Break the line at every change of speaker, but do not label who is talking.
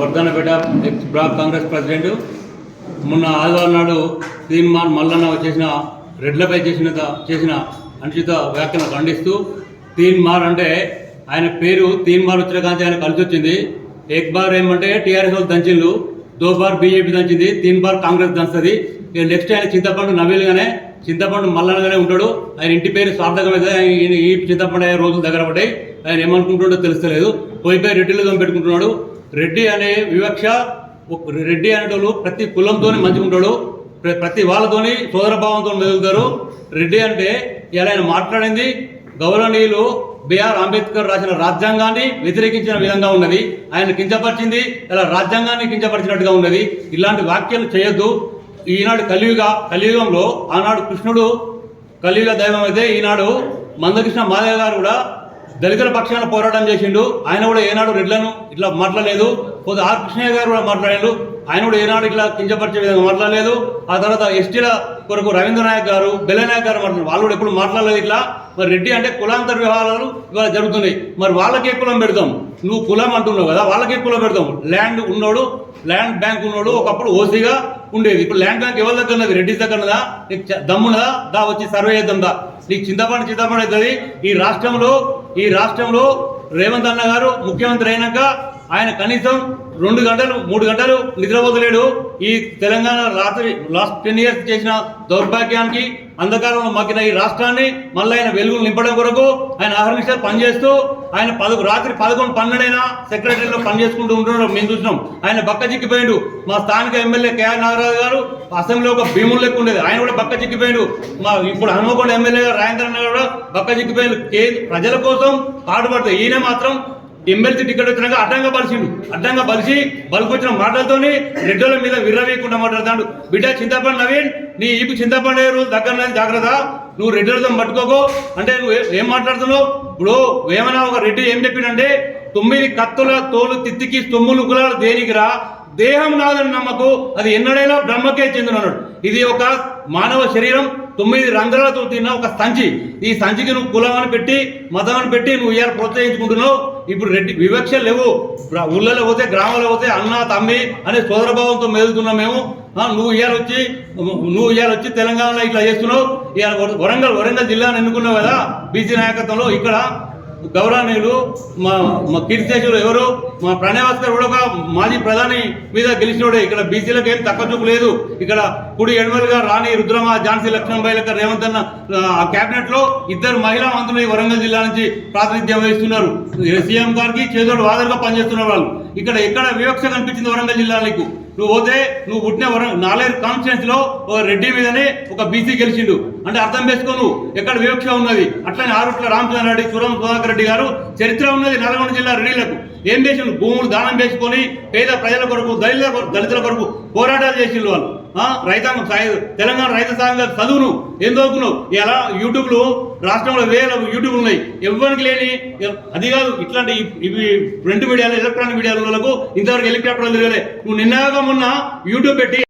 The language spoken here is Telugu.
Wardhannapet ex block Congress president. మొన్న ఆదివారం నాడు తీన్మార్ మల్లన్న చేసిన రెడ్లపై చేసిన చేసిన అనుచిత వ్యాఖ్యలను ఖండిస్తూ తీన్మార్ అంటే ఆయన పేరు తీన్మార్ వచ్చిన కాంచి ఆయన కలిసి వచ్చింది. ఏక్ బార్ ఏమంటే టీఆర్ఎస్ వాళ్ళు దంచిళ్ళు దో బార్ బీజేపీ దంచింది తీన్ బార్ కాంగ్రెస్ దంచుతుంది ఇక నెక్స్ట్ ఆయన చింతపండు నవీలుగానే చింతపండు మల్లనగానే ఉంటాడు. ఆయన ఇంటి పేరు సార్థకమైతే ఈ చింతపండు అయ్యే రోజులు దగ్గర పడ్డాయి. ఆయన ఏమనుకుంటుండో తెలుస్తలేదు. పోయిపోయి రెడ్డిలు పెట్టుకుంటున్నాడు. రెడ్డి అనే వివక్ష రెడ్డి అనేటోళ్ళు ప్రతి కులంతోని మంచిగా ఉంటాడు. ప్రతి వాళ్ళతోని సోదరభావంతో మెదులుతారు. రెడ్డి అంటే ఇలా ఆయన మాట్లాడింది. గౌరవనీయులు బిఆర్ అంబేద్కర్ రాసిన రాజ్యాంగాన్ని వ్యతిరేకించిన విధంగా ఉన్నది. ఆయన కించపరిచింది ఇలా రాజ్యాంగాన్ని కించపరిచినట్టుగా ఉన్నది. ఇలాంటి వ్యాఖ్యలు చేయొద్దు. ఈనాడు కలియుగ కలియుగంలో ఆనాడు కృష్ణుడు కలియుగ దైవం అయితే ఈనాడు మందకృష్ణ మాదేవ్ గారు కూడా దళితుల పక్షాన పోరాటం చేసిండు. ఆయన కూడా ఏనాడు రెడ్లను ఇట్లా మాట్లాడలేదు. పోతే ఆర్ కృష్ణయ్య గారు కూడా మాట్లాడారు ఆయన కూడా ఏనాడు ఇట్లా కించపరిచే విధంగా మాట్లాడలేదు. ఆ తర్వాత ఎస్టీల కొరకు రవీంద్ర నాయక్ గారు బెల్లనాయక్ గారు మాట్లాడారు వాళ్ళు కూడా ఎప్పుడు మాట్లాడలేదు ఇట్లా. మరి రెడ్డి అంటే కులాంతర వ్యవహారాలు ఇవాళ జరుగుతున్నాయి. మరి వాళ్ళకే కులం పెడతాం. నువ్వు కులం అంటున్నావు కదా వాళ్ళకే కులం పెడతాం. ల్యాండ్ ఉన్నోడు ల్యాండ్ బ్యాంక్ ఉన్నోడు ఒకప్పుడు ఓసీగా ఉండేది. ఇప్పుడు ల్యాండ్ బ్యాంక్ ఎవరి దగ్గర ఉన్నది? రెడ్డి దగ్గర ఉన్నదా? నీకు దమ్మున్నదా? దా వచ్చి సర్వే చేద్దాం దా. నీకు చింతపండు చింతపండు అవుతుంది. ఈ రాష్ట్రంలో ఈ రాష్ట్రంలో రేవంత్ అన్న గారు ముఖ్యమంత్రి అయినాక ఆయన కనీసం రెండు గంటలు మూడు గంటలు నిద్రపోతలేడు. ఈ తెలంగాణ రాత్రి లాస్ట్ టెన్ ఇయర్స్ చేసిన దౌర్భాగ్యానికి అంధకారంలో మగ్గిన ఈ రాష్ట్రాన్ని మళ్ళీ ఆయన వెలుగులు నింపడం కొరకు ఆయన అహర్నిశాలు పనిచేస్తూ ఆయన పదకొ రాత్రి పదకొండు పన్నెండైనా సెక్రటరీలో పనిచేసుకుంటూ ఉంటున్నాడు మేము చూసినాం. ఆయన బక్క చిక్కిపోయాడు. మా స్థానిక ఎమ్మెల్యే కేఆర్ నాగరాజు గారు అసెంబ్లీలో ఒక భీములు లెక్క ఉండేది. ఆయన కూడా బక్క చిక్కిపోయాడు. మా ఇప్పుడు హనుమకొండ ఎమ్మెల్యే గారు రాజేంద్ర కూడా బక్క చిక్కిపోయాడు. కే- ప్రజల కోసం పాటుపడతాయి ఈయన మాత్రం ఎమ్మెల్సీ టికెట్ వచ్చినాక అడ్డంగా బలిసిండు అడ్డంగా బలిసి బలికొచ్చిన మాటలతోని రెడ్డోల మీద విర్రవేయకుండా మాట్లాడతాడు. బిడ్డ చింతపండు నవీన్ నీ ఈపు చింతపండు రోజు దగ్గర జాగ్రత్త. నువ్వు రెడ్డిలతో పట్టుకోకు. అంటే నువ్వు ఏం మాట్లాడుతున్నావు? ఇప్పుడు ఏమైనా ఒక రెడ్డి ఏం చెప్పిండంటే తొమ్మిది కత్తుల తోలు తిత్తికి తొమ్ములు కులాలు దేనికిరా దేహం నాదని నమ్మకు. అది ఎన్నడైనా బ్రహ్మకే చెందినన్నాడు ఇది ఒక మానవ శరీరం. తొమ్మిది రంధ్రాలతో తిన్న ఒక సంచి. ఈ సంచికి నువ్వు కులం అని పెట్టి మతం అని పెట్టి నువ్వు ఇవాళ ప్రోత్సహించుకుంటున్నావు. ఇప్పుడు రెడ్డి వివక్ష లేవు. ఊళ్ళలో పోతే గ్రామంలో పోతే అన్న తమ్మి అనే సోదరభావంతో మెదులుతున్నాం మేము. నువ్వు ఇవాళ వచ్చి నువ్వు ఇవాళ వచ్చి తెలంగాణలో ఇట్లా చేస్తున్నావు. ఇవాళ వరంగల్ వరంగల్ జిల్లాను ఎన్నుకున్నావు కదా బీసీ నాయకత్వంలో ఇక్కడ. గౌరవనీయులు మా మా కీర్తిశేషులు ఎవరు మా ప్రణయవాస్కర్ కూడా ఒక మాజీ ప్రధాని మీద గెలిచినోడే. ఇక్కడ బీసీలకు ఏం తక్కువ చూపు లేదు. ఇక్కడ కుడి ఎడమలుగా రాణి రుద్రమ ఝాన్సీ లక్ష్మణబాయి లెక్క రేవంత్ అన్న ఆ క్యాబినెట్లో ఇద్దరు మహిళా మంత్రులు ఈ వరంగల్ జిల్లా నుంచి ప్రాతినిధ్యం వహిస్తున్నారు. సీఎం గారికి చేదోడు వాదరుగా పనిచేస్తున్న వాళ్ళు. ఇక్కడ ఎక్కడ వివక్ష కనిపించింది వరంగల్ జిల్లా నీకు? నువ్వు పోతే నువ్వు పుట్టిన వరం నాలేరు కాన్స్టిట్యూన్స్లో ఒక రెడ్డి మీదనే ఒక బీసీ గెలిచిండు. అంటే అర్థం చేసుకో నువ్వు. ఎక్కడ వివక్ష ఉన్నది? అట్లనే ఆరుట్ల రామచంద్ర రెడ్డి సురం సుధాకర్ రెడ్డి గారు చరిత్ర ఉన్నది నల్గొండ జిల్లా రెడ్డిలకు. ఏం చేసిండు? భూములు దానం చేసుకొని పేద ప్రజల కొరకు దళితుల కొరకు దళితుల కొరకు పోరాటాలు చేసిండు వాళ్ళు. రైతాంగం తెలంగాణ రైతు సంఘ చదువును ఏం చదువుకున్నావు ఇలా యూట్యూబ్లో రాష్ట్రంలో వేల యూట్యూబ్ ఉన్నాయి. ఎవరికి లేని అది కాదు ఇట్లాంటి ఇవి ప్రింట్ మీడియాలు ఎలక్ట్రానిక్ మీడియాలకు ఇంతవరకు హెలికాప్టర్లు తిరగలే. నువ్వు నిన్నగా మొన్న యూట్యూబ్ పెట్టి